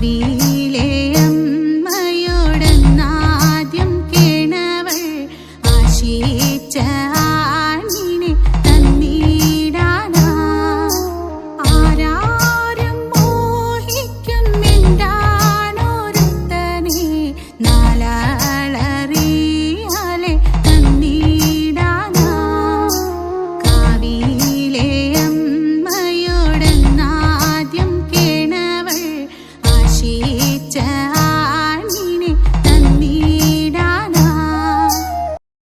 be സൂക്ഷിച്ച ആണിനെ തന്നീടാണ് ആരാരും മോഹിക്കും മിണ്ടാണോരുത്തനെ നാളറിയാലെ തന്നീടാണ് കാവിയിലെ അമ്മയോടെന്നാദ്യം കേണവൾ ആശിച്ച